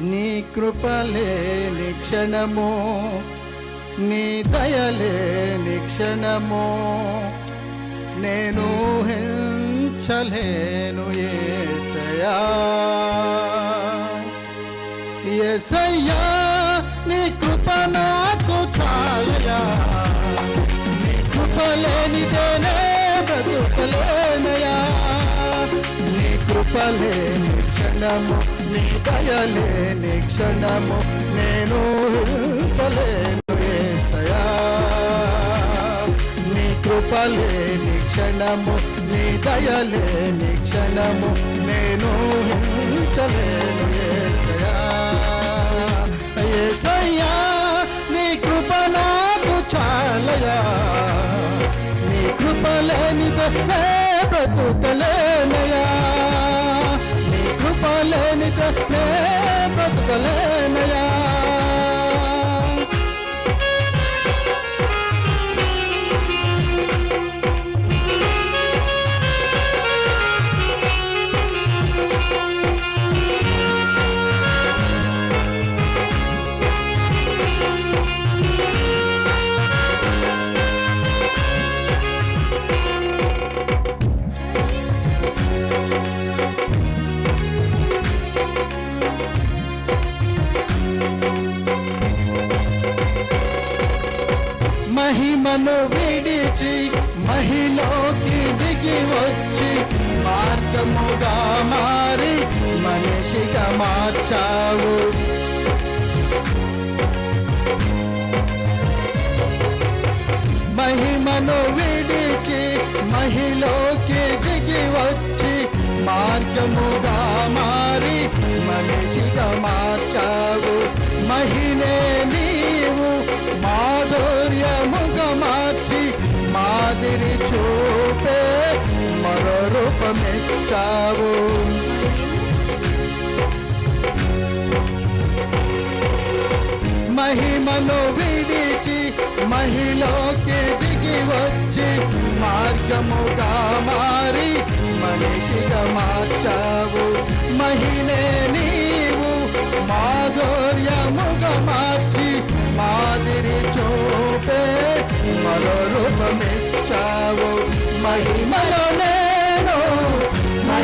నీ కృపలే నిక్షణము నీ దయలే నిక్షణము. నేను హించలేను ఏసయా ఏసయ్యా నీ క్షణము నీ దయ లేని క్షణము నేను హించలేను ఏసయా నీ కృప లేని క్షణము నీ దయ లేని క్షణము నేను హించలేను ఏసయా ఏసయ్యా నీ కృప నాకు చాలయా. నీ కృప బ్రతుకలే మహిమను విడిచి మహిలోకి దిగి వచ్చి మార్గముగా మారి మనిషిగా మార్చావు. మహిమను విడిచి మహిలోకి దిగి వచ్చి మార్గముగా మారి మనిషిగా మార్చావు. మహినే రూపమెచ్చావు మహిమను విడిచి మహిలోకి దిగి వచ్చి మార్గముగా మారి మనిషిగా మార్చావు మహిళే నీవు మాధుర్యముగా మార్చి మాదిరి చూపే మరో రూపమిచ్చావు మహిమలో నేను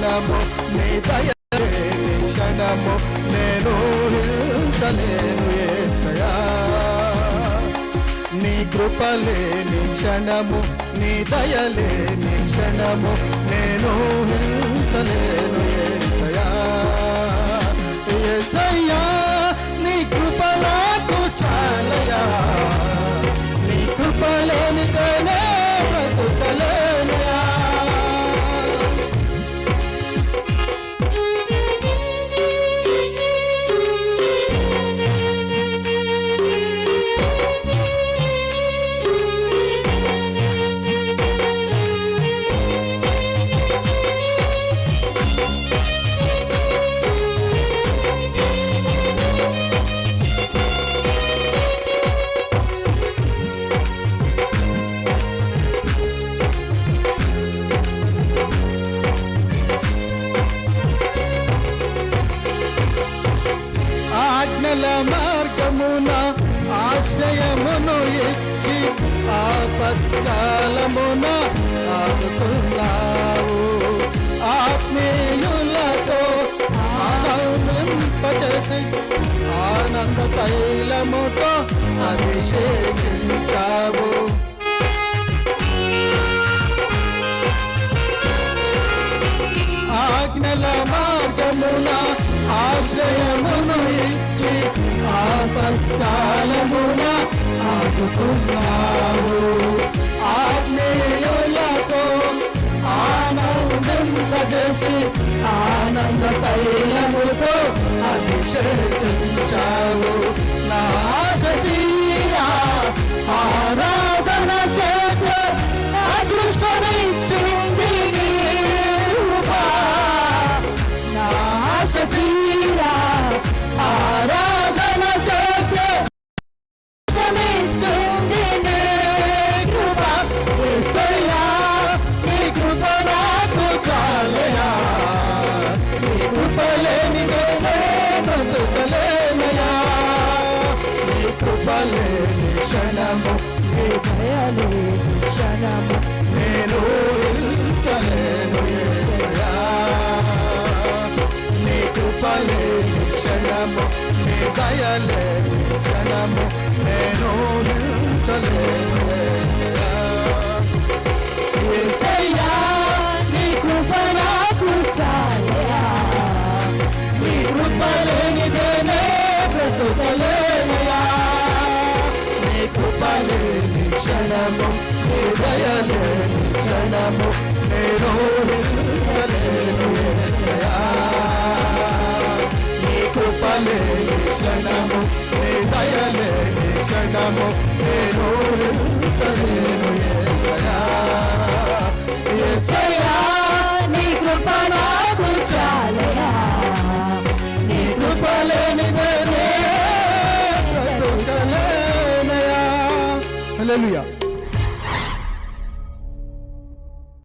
క్షణము నీ దయ క్షణము నేను హింసలేను ఏసయా నీ కృపలేని క్షణము నీ దయలేని క్షణము నేను హింసలేను ఏసయా ఏసయ్యా ఆశ్రయమును ఇచ్చి ఆపత్కాలమున ఆపుతున్నావు ఆత్మీయులతో ఆనందింపచేసి ఆనంద తైలముతో అభిషేకించావు. ఆజ్ఞల మార్గమున ఆశ్రయమును ఇచ్చి ఆపత్కాలమున ఆదుకున్నావు ఆత్మీయులతో ఆనందం ఆనందింపజేసి ఆనంద తైలముతో నీ క్షణము నేను ఊహించలేను యేసయ్యా. నీ కృపలేని క్షణము నీ క్షణము నేను క్షణము నేను ఊహించలేను యేసయ్యా. నీ కృపలేని క్షణము నీ దయలేని క్షణము నేను ఊహించలేను యేసయ్యా. యేసయ్యా, నీ కృప నాకు చాలయా నీ కృప కృపలేనిదేనే బ్రతుకలేనయా. హల్లెలూయా